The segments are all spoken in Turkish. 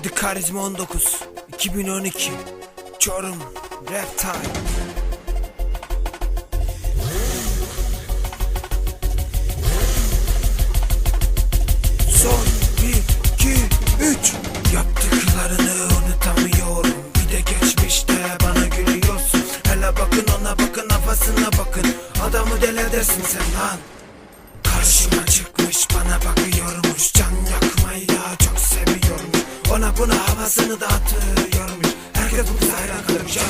The Karizma 19 2012 Çorum Rap Time. Son 1 2 3 Yaptıklarını unutamıyorum. Bir de geçmişte bana gülüyorsun. Hele bakın ona bakın havasına bakın. Adamı deli edersin sen lan. Karşıma çıkmış bana bakıyormuş havasını da atıyormuş Herkes bu hayran kalırmış ya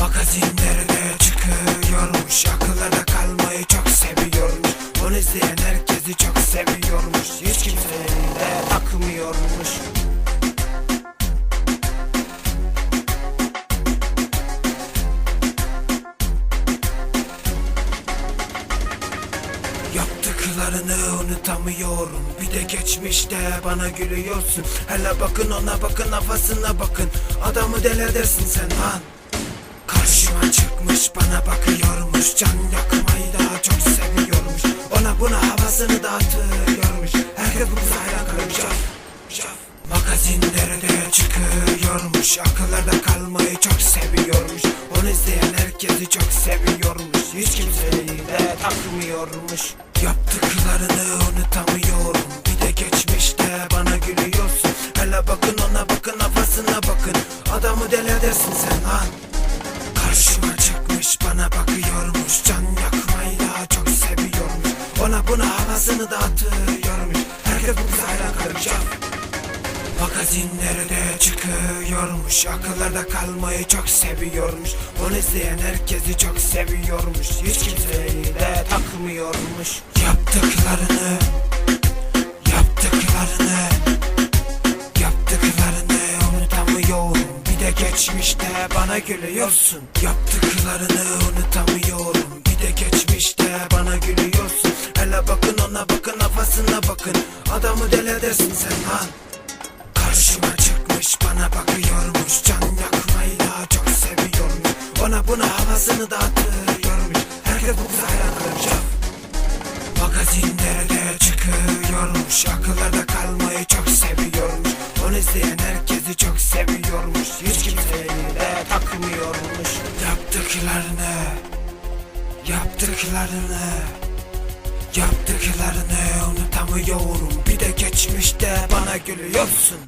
Magazinlere de çıkıyormuş. Akıllarda kalmayı çok seviyormuş. Onu izleyen herkesi çok seviyormuş. Hiç kimseyi de takmıyormuş Yaptıklarını unutamıyorum. Bir de geçmişte bana gülüyorsun. Hele bakın ona bakın havasına bakın. Adamı deli edersin sen lan. Karşıma çıkmış bana bakıyormuş. Can yakmayı da çok seviyormuş. Ona buna havasını da atıyormuş Herkes bu kıza hayran kalmış şaf, şaf. Magazinlere de çıkıyormuş. Akıllarda kalmayı çok seviyormuş. Onu izleyen herkesi çok seviyormuş Hiç kimseyi de takmıyormuş. Yaptıklarını unutamıyorum. Bir de geçmişte bana gülüyorsun. Hele bakın ona bakın havasına bakın. Adamı deli edersin sen lan. Karşıma çıkmış bana bakıyormuş. Can yakmayı da çok seviyormuş. Ona buna havasını da atıyormuş Herkes bu kıza hayran kalmış ya Magazinlere de çıkıyormuş Akıllarda kalmayı çok seviyormuş. Onu izleyen herkesi çok seviyormuş. Hiç kimseyi de takmıyormuş. Yaptıklarını Yaptıklarını Yaptıklarını unutamıyorum. Bir de geçmişte bana gülüyorsun. Yaptıklarını unutamıyorum. Bir de geçmişte bana gülüyorsun. Hele bakın ona bakın havasına bakın. Adamı deli edersin sen bana bakıyormuş Can yakmayı da çok seviyormuş Ona buna havasını da atıyormuş Herkes bu kıza hayran kalmış. Ya Magazinlere de çıkıyormuş. Akıllarda kalmayı çok seviyormuş. Onu izleyen herkesi çok seviyormuş. Hiç kimseyi de takmıyormuş. Yaptıklarını Yaptıklarını Yaptıklarını unutamıyorum. Bir de geçmişte bana gülüyorsun